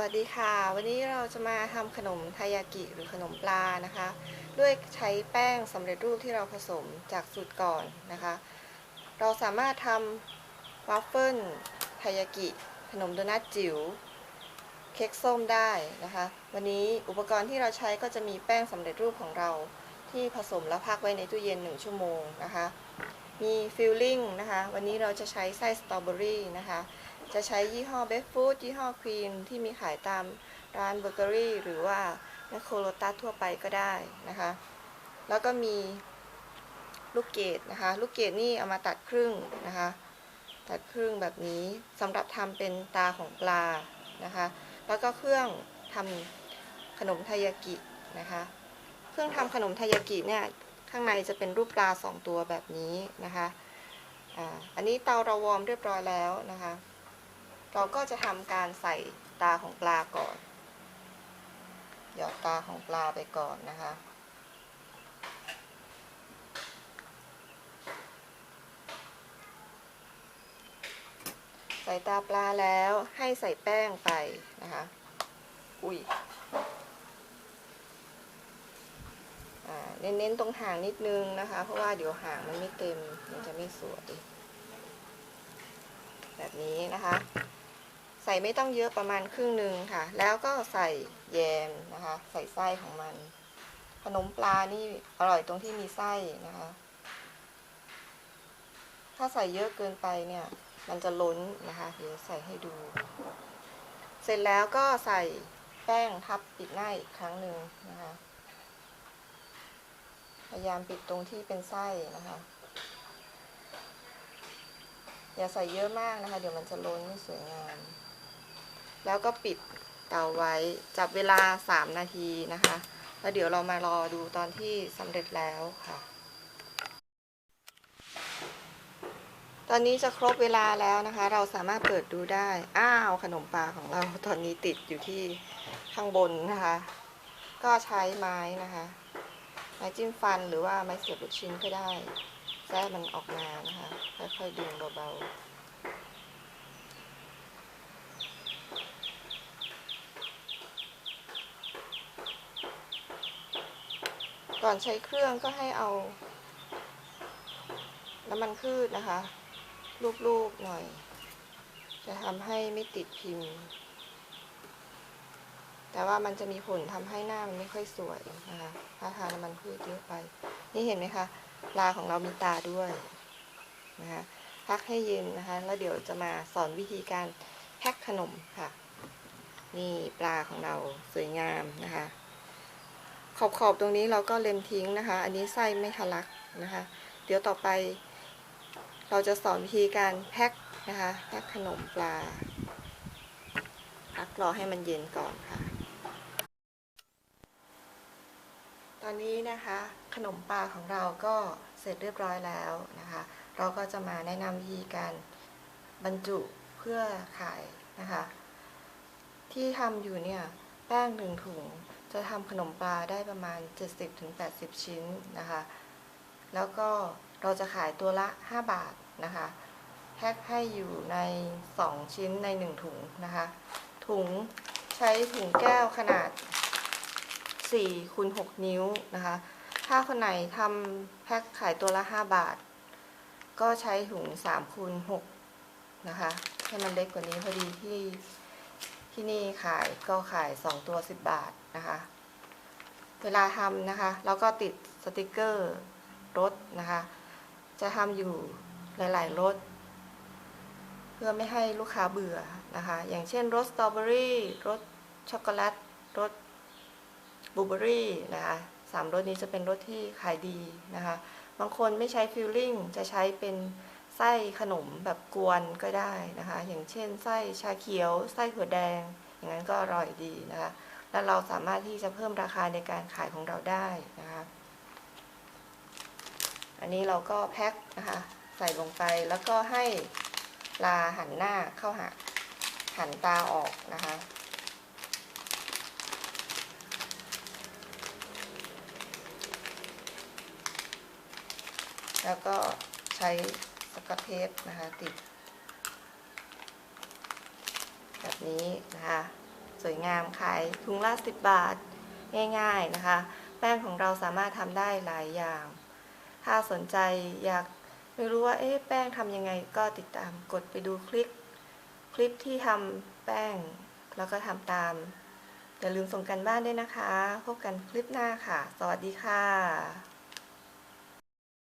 วัสดีค่ะ วันนี้เราจะมาทำขนมไทายากิหรือขนมปลานะคะ ด้วยใช้แป้งสำเร็จรูปที่เราผสมจากสูตรก่อนนะคะ เราสามารถทำวัฟเฟิลไทายากิ ขนมโดนัทจิ๋วเค้กส้มได้นะคะ วันนี้อุปกรณ์ที่เราใช้ก็จะมีแป้งสำเร็จรูปของเราที่ผสมแล้วพักไว้ในตู้เย็น 1 ชั่วโมงนะคะ มีฟิลลิ่งนะคะ วันนี้เราจะใช้ไส้สตรอเบอรี่นะคะ จะใช้ยี่ห้อเบฟฟูดยี่ห้อครีมที่มีขายตามร้านเบเกอรี่หรือว่าแมคโครโลตัสทั่วไปก็ได้นะคะ แล้วก็มีลูกเกดนะคะ ลูกเกดนี่เอามาตัดครึ่งนะคะ ตัดครึ่งแบบนี้สำหรับทำเป็นตาของปลานะคะ แล้วก็เครื่องทำขนมไทายากินะคะ เครื่องทำขนมไทายากิเนี่ยข้างในจะเป็นรูปปลาสองตัวแบบนี้นะคะ อ่า อันนี้เตาเราวอร์มเรียบร้อยแล้วนะคะ เราก็จะทำการใส่ตาของปลาก่อน หยอดตาของปลาไปก่อนนะคะ ใส่ตาปลาแล้วให้ใส่แป้งไปนะคะ อุ้ยเน้นๆตรงหางนิดนึงนะคะ เพราะว่าเดี๋ยวหางมันไม่เต็ม มันจะไม่สวย แบบนี้นะคะ ใส่ไม่ต้องเยอะประมาณครึ่งหนึ่งค่ะ แล้วก็ใส่แยมนะคะ ใส่ไส้ของมัน ขนมปลานี่อร่อยตรงที่มีไส้นะคะ ถ้าใส่เยอะเกินไปเนี่ย มันจะล้นนะคะเดี๋ยวใส่ให้ดู เสร็จแล้วก็ใส่แป้งทับปิดหน้าอีกครั้งหนึ่งนะคะ พยายามปิดตรงที่เป็นไส้นะคะอย่าใส่เยอะมากนะคะ เดี๋ยวมันจะล้นไม่สวยงาม แล้วก็ปิดเตาไว้จับเวลา 3 นาทีนะคะ แล้วเดี๋ยวเรามารอดูตอนที่สำเร็จแล้วค่ะ ตอนนี้จะครบเวลาแล้วนะคะ เราสามารถเปิดดูได้ อ้าวขนมปลาของเราตอนนี้ติดอยู่ที่ข้างบนนะคะ ก็ใช้ไม้นะคะ ไม้จิ้มฟันหรือว่าไม้เสียบลูกชิ้นก็ได้แทรมันออกมานะคะ ค่อยๆดึงเบาๆ ก่อนใช้เครื่องก็ให้เอา น้ำมันพืชนะคะ ลูบๆหน่อย จะทำให้ไม่ติดพิมพ์ แต่ว่ามันจะมีผลทำให้หน้ามันไม่ค่อยสวยนะคะถ้าทานน้ำมันพืชเยอะไป นี่เห็นไหมคะปลาของเรามีตาด้วยนะคะพักให้เย็นนะคะ แล้วเดี๋ยวจะมาสอนวิธีการแพ็คขนมค่ะ นี่ปลาของเราสวยงามนะคะ ขอบขอบๆตรงนี้เราก็เล็มทิ้งนะคะ อันนี้ไส้ไม่ทะลักนะคะ เดี๋ยวต่อไป เราจะสอนวิธีการแพ็คนะคะ แพ็คขนมปลาพักรอให้มันเย็นก่อนค่ะ ตอนนี้นะคะ ขนมปลาของเราก็เสร็จเรียบร้อยแล้วนะคะ เราก็จะมาแนะนำวิธีการบรรจุเพื่อขายนะคะ ที่ทำอยู่เนี่ยแป้งหนึ่งถุง จะทำขนมปลาได้ประมาณ 70-80 ชิ้นนะคะ แล้วก็เราจะขายตัวละ 5 บาทนะคะแพ็คให้อยู่ใน 2 ชิ้นใน 1 ถุงนะคะ ถุงใช้ถุงแก้วขนาด4คูณ6นิ้วนะคะ ถ้าคนไหนทำแพ็คขายตัวละ 5 บาท ก็ใช้ถุง3คูณ6นะคะ ให้มันเล็กกว่านี้พอดีที่ ที่นี่ขายก็ขาย 2 ตัว 10 บาทนะคะ เวลาทำนะคะ แล้วก็ติดสติกเกอร์รถนะคะ จะทำอยู่หลาย ๆรสเพื่อไม่ให้ลูกค้าเบื่อนะคะ อย่างเช่นรสสตรอเบอรี่รสช็อกโกแลตรสบลูเบอรี่นะคะสามรสนี้จะเป็นรสที่ขายดีนะคะ บางคนไม่ใช้ฟิลลิ่งจะใช้เป็น ไส้ขนมแบบกวนก็ได้นะคะ อย่างเช่น ไส้ชาเขียว ไส้ถั่วแดง อย่างนั้นก็อร่อยดีนะคะ และเราสามารถที่จะเพิ่มราคาในการขายของเราได้นะคะ อันนี้เราก็แพ็คนะคะ ใส่ลงไปแล้วก็ให้ลาหันหน้าเข้าหาหันตาออกนะคะ แล้วก็ใช้ สกอตเทปนะคะติด แบบนี้นะคะ สวยงามขายถุงละ10บาทง่ายๆนะคะ แป้งของเราสามารถทำได้หลายอย่าง ถ้าสนใจอยากไม่รู้ว่าเอ๊ะแป้งทำยังไงก็ติดตามกดไปดูคลิป คลิปที่ทำแป้งแล้วก็ทำตาม อย่าลืมส่งกันบ้านด้วยนะคะ พบกันคลิปหน้าค่ะ สวัสดีค่ะ